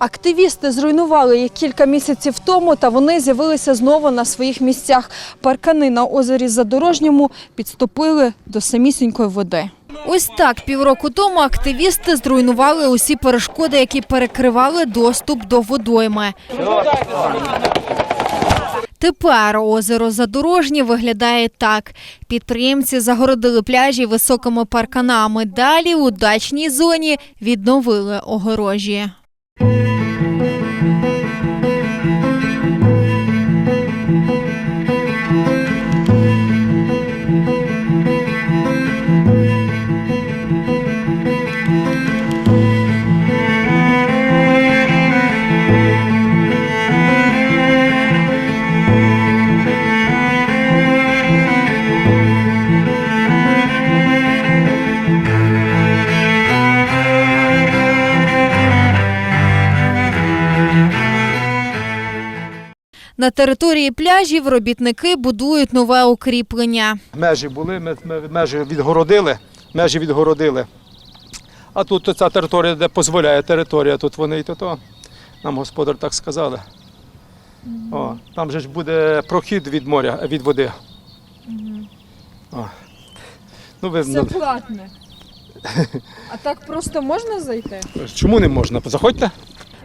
Активісти зруйнували їх кілька місяців тому, та вони з'явилися знову на своїх місцях. Паркани на озері Задорожньому підступили до самісінької води. Ось так півроку тому активісти зруйнували усі перешкоди, які перекривали доступ до водойми. Тепер озеро Задорожнє виглядає так. Підприємці загородили пляжі високими парканами. Далі у дачній зоні відновили огорожі. На території пляжів робітники будують нове укріплення. Межі були, ми, ми межі відгородили, межі відгородили. А тут ця територія, де дозволяє територія, тут вони і то, то. Нам господар так сказали. О, там же ж буде прохід від моря, від води. О. Ну, ви, ну, платне. А так просто можна зайти? чому не можна? Заходьте.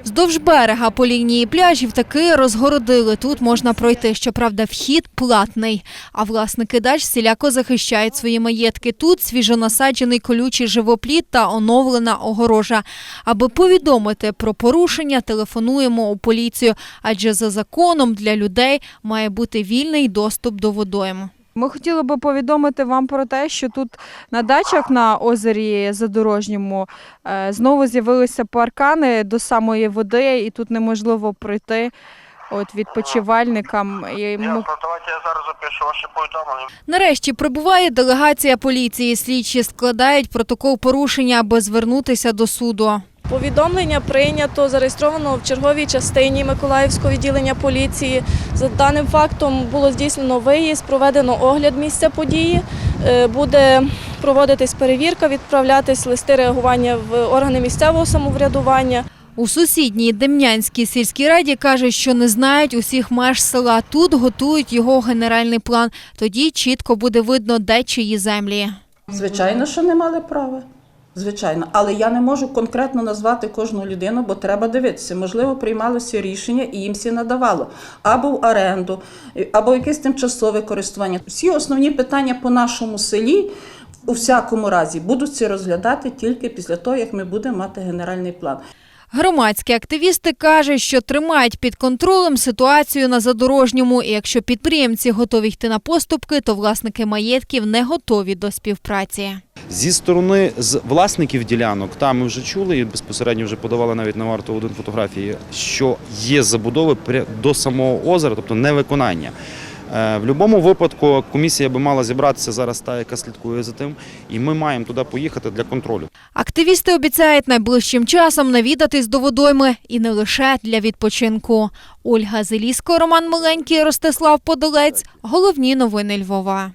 Вздовж берега по лінії пляжів таки розгородили. Тут можна пройти. Щоправда, вхід платний. А власники дач всіляко захищають свої маєтки. Тут свіжонасаджений колючий живопліт та оновлена огорожа. Аби повідомити про порушення, телефонуємо у поліцію, адже за законом для людей має бути вільний доступ до водойм. Ми хотіли би повідомити вам про те, що тут на дачах на озері Задорожньому е, знову з'явилися паркани до самої води, і тут неможливо пройти от відпочивальникам. І ми... Я зараз запишу ваші повідомлення. Нарешті прибуває делегація поліції. Слідчі складають протокол порушення, аби звернутися до суду. Повідомлення прийнято, зареєстровано в черговій частині Миколаївського відділення поліції. За даним фактом було здійснено виїзд, проведено огляд місця події. Е, Буде проводитись перевірка, відправлятись листи реагування в органи місцевого самоврядування. У сусідній Демнянській сільській раді кажуть, що не знають усіх меж села. Тут готують його генеральний план. Тоді чітко буде видно, де чиї землі. Звичайно, що не мали права. Звичайно, але я не можу конкретно назвати кожну людину, бо треба дивитися. Можливо, приймалося рішення і їм всі надавало або в оренду, або якесь тимчасове користування. Всі основні питання по нашому селі у всякому разі будуть розглядати тільки після того, як ми будемо мати генеральний план. Громадські активісти кажуть, що тримають під контролем ситуацію на задорожньому. І якщо підприємці готові йти на поступки, то власники маєтків не готові до співпраці. Зі сторони з власників ділянок, там ми вже чули і безпосередньо вже подавали навіть на варту один фотографії, що є забудови до самого озера, тобто невиконання. Е, В будь-якому випадку комісія би мала зібратися зараз, та яка слідкує за тим, і ми маємо туди поїхати для контролю. Активісти обіцяють найближчим часом навідатись до водойми і не лише для відпочинку. Ольга Зеліско, Роман Миленький, Ростислав Подолець. Головні новини Львова.